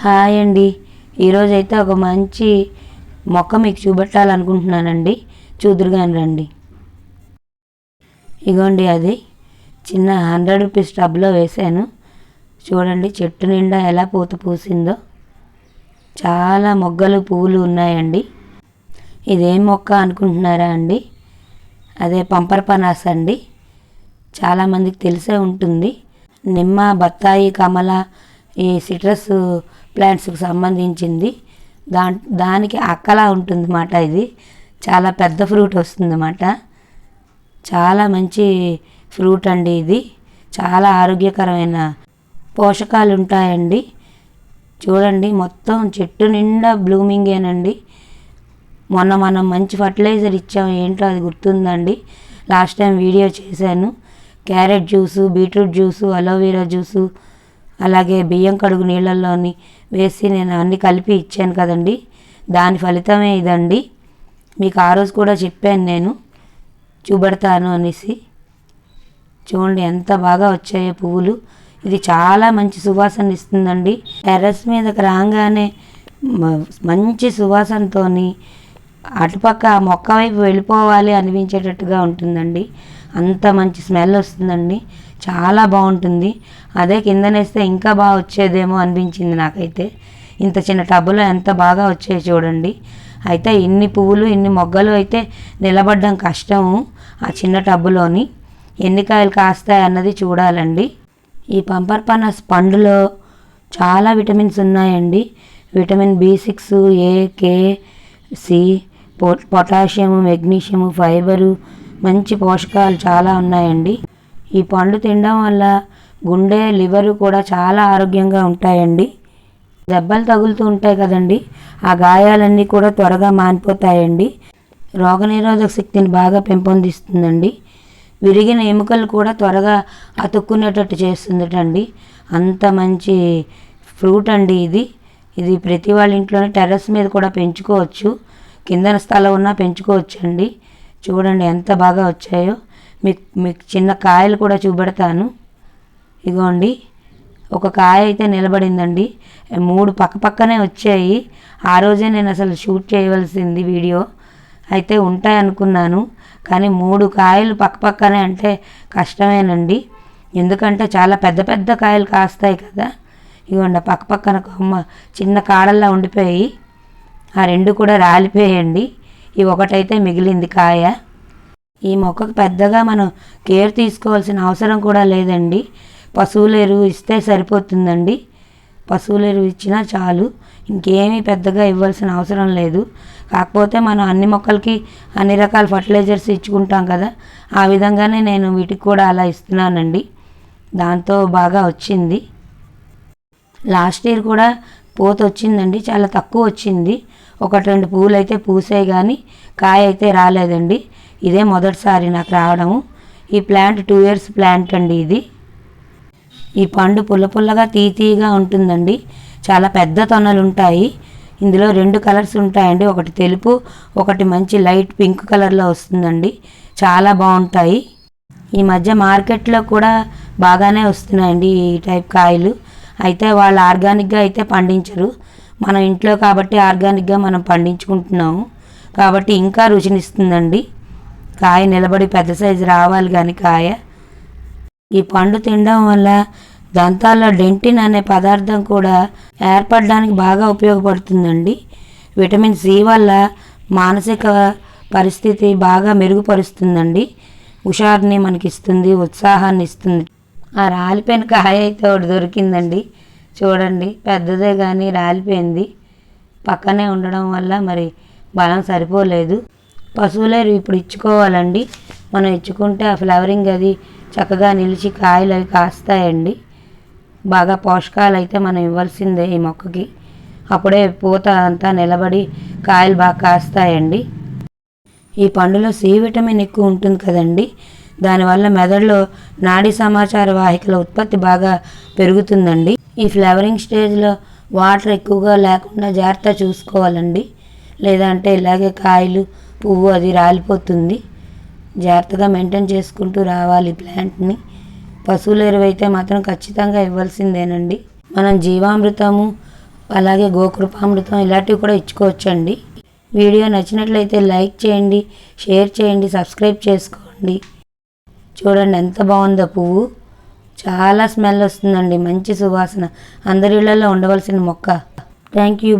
Hi అండి. ఈరోజు అయితే ఒక మంచి మొక్క మీకు చూపెట్టాలనుకుంటున్నానండి. చూదురుగాని రండి. ఇగోండి అది. చిన్న హండ్రెడ్ రూపీస్ టబ్లో వేసాను చూడండి చెట్టు నిండా ఎలా పూత పూసిందో. చాలా మొగ్గలు పువ్వులు ఉన్నాయండి. ఇదేం మొక్క అనుకుంటున్నారా అండి? అదే పంపర్ అండి. చాలామందికి తెలిసే ఉంటుంది. నిమ్మ బత్తాయి కమల ఈ సిట్రస్ ప్లాంట్స్కి సంబంధించింది. దా దానికి అక్కలా ఉంటుందన్నమాట ఇది. చాలా పెద్ద ఫ్రూట్ వస్తుందన్నమాట. చాలా మంచి ఫ్రూట్ అండి ఇది. చాలా ఆరోగ్యకరమైన పోషకాలు ఉంటాయండి. చూడండి మొత్తం చెట్టు నిండా బ్లూమింగేనండి మొన్న మనం మంచి ఫర్టిలైజర్ ఇచ్చాం ఏంటో అది గుర్తుందండి. లాస్ట్ టైం వీడియో చేశాను. Carrot juice beetroot juice aloe vera juice అలాగే బియ్యం కడుగు నీళ్ళల్లోని వేసి నేను అన్నీ కలిపి ఇచ్చాను కదండి. దాని ఫలితమే ఇదండి. మీకు ఆ రోజు కూడా చెప్పాను నేను. చూపెడతాను అనేసి. చూడండి ఎంత బాగా వచ్చాయో పువ్వులు. ఇది చాలా మంచి సువాసన ఇస్తుందండి. టెర్రస్ మీదకి రాగానే మంచి సువాసనతోని అటుపక్క మొక్క వైపు వెళ్ళిపోవాలి అనిపించేటట్టుగా ఉంటుందండి. అంత మంచి స్మెల్ వస్తుందండి. చాలా బాగుంటుంది. అదే కిందనేస్తే ఇంకా బాగా వచ్చేదేమో అనిపించింది నాకైతే. ఇంత చిన్న టబ్బులో ఎంత బాగా వచ్చాయి చూడండి. అయితే ఇన్ని పువ్వులు ఇన్ని మొగ్గలు అయితే నిలబడడం కష్టము ఆ చిన్న టబ్బులోని. ఎన్ని కాయలు కాస్తాయి అన్నది చూడాలండి. ఈ పంపర్ పనస్ పండులో చాలా విటమిన్స్ ఉన్నాయండి. Vitamin B six A K C పొ పొటాషియము మెగ్నీషియము ఫైబరు మంచి పోషకాలు చాలా ఉన్నాయండి. ఈ పండ్లు తినడం వల్ల గుండె లివరు కూడా చాలా ఆరోగ్యంగా ఉంటాయండి. దెబ్బలు తగులుతూ ఉంటాయి కదండి. ఆ గాయాలన్నీ కూడా త్వరగా మానిపోతాయండి. రోగనిరోధక శక్తిని బాగా పెంపొందిస్తుందండి. విరిగిన ఎముకలు కూడా త్వరగా అతుక్కునేటట్టు చేస్తుందటండి. అంత మంచి ఫ్రూట్ అండి ఇది. ఇది ప్రతి వాళ్ళ ఇంట్లోనే టెర్రస్ మీద కూడా పెంచుకోవచ్చు. కిందన స్థలం ఉన్నా పెంచుకోవచ్చు అండి చూడండి ఎంత బాగా వచ్చాయో. మీకు మీకు చిన్న కాయలు కూడా చూపెడతాను. ఇగోండి. ఒక కాయ అయితే నిలబడిందండి. మూడు పక్క పక్కనే వచ్చాయి. ఆ రోజే నేను అసలు షూట్ చేయవలసింది వీడియో. అయితే ఉంటాయి అనుకున్నాను. కానీ మూడు కాయలు పక్క పక్కనే అంటే కష్టమేనండి. ఎందుకంటే చాలా పెద్ద పెద్ద కాయలు కాస్తాయి కదా. ఇవ్వండి పక్క పక్కన కొమ్మ చిన్న కాడల్లా ఉండిపోయి ఆ రెండు కూడా రాలిపోయండి ఈ ఒకటైతే మిగిలింది కాయ. ఈ మొక్కకు పెద్దగా మనం కేర్ తీసుకోవాల్సిన అవసరం కూడా లేదండి. పశువుల ఎరువు ఇస్తే సరిపోతుందండి. పశువుల ఎరువు ఇచ్చినా చాలు. ఇంకేమీ పెద్దగా ఇవ్వాల్సిన అవసరం లేదు. కాకపోతే మనం అన్ని మొక్కలకి అన్ని రకాల ఫర్టిలైజర్స్ ఇచ్చుకుంటాం కదా. ఆ విధంగానే నేను వీటికి కూడా అలా ఇస్తున్నానండి. దాంతో బాగా వచ్చింది. లాస్ట్ ఇయర్ కూడా పూత వచ్చిందండి. చాలా తక్కువ వచ్చింది. ఒకటి రెండు పూలు అయితే పూసాయి కానీ కాయ అయితే రాలేదండి. ఇదే మొదటిసారి నాకు రావడము. ఈ ప్లాంట్ టూ ఇయర్స్ ప్లాంట్ అండి ఇది. ఈ పండు పుల్ల పుల్లగా తీతీగా ఉంటుందండి. చాలా పెద్ద తొనలు ఉంటాయి ఇందులో రెండు కలర్స్ ఉంటాయండి. ఒకటి తెలుపు ఒకటి మంచి లైట్ పింక్ కలర్లో వస్తుందండి. చాలా బాగుంటాయి. ఈ మధ్య మార్కెట్లో కూడా బాగానే వస్తున్నాయండి ఈ టైప్ కాయలు. అయితే వాళ్ళు ఆర్గానిక్గా అయితే పండించరు. మన ఇంట్లో కాబట్టి ఆర్గానిక్గా మనం పండించుకుంటున్నాము. కాబట్టి ఇంకా రుచినిస్తుందండి. కాయ నిలబడి పెద్ద సైజు రావాలి కానీ కాయ. ఈ పండు తినడం వల్ల దంతాల్లో డెంటిన్ అనే పదార్థం కూడా ఏర్పడడానికి బాగా ఉపయోగపడుతుందండి. విటమిన్ సి వల్ల మానసిక పరిస్థితి బాగా మెరుగుపరుస్తుందండి. హుషారుని మనకి ఇస్తుంది ఉత్సాహాన్ని ఇస్తుంది. ఆ రాలిపోయిన కాయ అయితే ఒకటి దొరికిందండి. చూడండి పెద్దదే కానీ రాలిపోయింది. పక్కనే ఉండడం వల్ల మరి బలం సరిపోలేదు. పశువులేరు ఇప్పుడు ఇచ్చుకోవాలండి. మనం ఇచ్చుకుంటే ఆ ఫ్లవరింగ్ అది చక్కగా నిలిచి కాయలు అవి కాస్తాయండి. బాగా పోషకాలు అయితే మనం ఇవ్వాల్సిందే ఈ మొక్కకి. అప్పుడే పూత అంతా నిలబడి కాయలు బాగా కాస్తాయండి. ఈ పండులో సి విటమిన్ ఎక్కువ ఉంటుంది కదండి. దానివల్ల మెదడులో నాడీ సమాచార వాహికల ఉత్పత్తి బాగా పెరుగుతుందండి. ఈ ఫ్లవరింగ్ స్టేజ్లో వాటర్ ఎక్కువగా లేకుండా జాగ్రత్త చూసుకోవాలండి. లేదంటే ఇలాగే కాయలు పువ్వు అది రాలిపోతుంది. జాగ్రత్తగా మెయింటైన్ చేసుకుంటూ రావాలి ప్లాంట్ని. పశువుల ఎరువైతే మాత్రం ఖచ్చితంగా ఇవ్వాల్సిందేనండి. మనం జీవామృతము అలాగే గోకృపామృతం ఇలాంటివి కూడా ఇచ్చుకోవచ్చండి. వీడియో నచ్చినట్లయితే లైక్ చేయండి షేర్ చేయండి సబ్స్క్రైబ్ చేసుకోండి. చూడండి ఎంత బాగుందో పువ్వు. చాలా స్మెల్ వస్తుందండి మంచి సువాసన. అందరి ఇళ్ళలో ఉండవలసిన మొక్క. Thank you